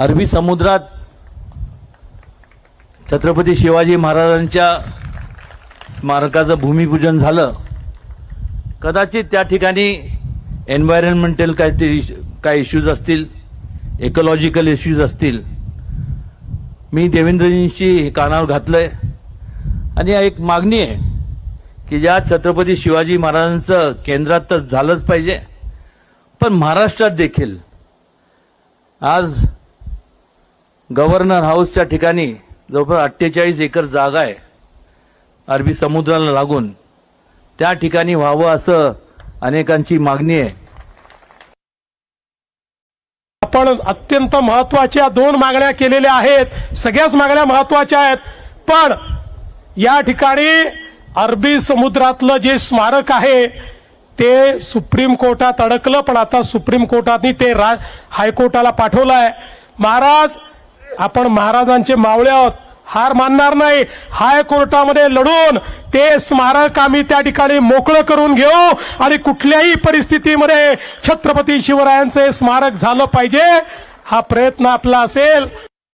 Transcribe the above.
अरबी समुद्रात छत्रपती शिवाजी महाराजांच्या स्मारकाचं भूमिपूजन झालं. कदाचित त्या ठिकाणी एन्व्हायरमेंटल काहीतरी काय इश्यूज असतील इकोलॉजिकल इश्यूज असतील. मी देवेंद्रजींशी कानावर घातलं आहे आणि एक मागणी आहे की ज्या छत्रपती शिवाजी महाराजांचं केंद्रात तर झालंच पाहिजे. पण महाराष्ट्रात देखील आज गव्हर्नर हाऊसच्या ठिकाणी जवळपास अठ्ठेचाळीस एकर जागा आहे. अरबी समुद्राला लागून. त्या ठिकाणी व्हावं असं अनेकांची मागणी आहे. आपण अत्यंत महत्त्वाच्या दोन मागण्या केलेल्या आहेत. सगळ्याच मागण्या महत्त्वाच्या आहेत. पण या ठिकाणी अरबी समुद्रातलं जे स्मारक आहे ते सुप्रीम कोर्टात अडकलं. पण आता सुप्रीम कोर्टाने ते रा हायकोर्टाला पाठवलं आहे महाराज आपण महाराजांचे मावळे आहोत. हार मानणार नाही. हायकोर्टामध्ये लढून ते स्मारक आम्ही त्या ठिकाणी मोकळं करून घेऊ आणि कुठल्याही परिस्थितीमध्ये छत्रपती शिवरायांचे स्मारक झालं पाहिजे हा प्रयत्न आपला असेल.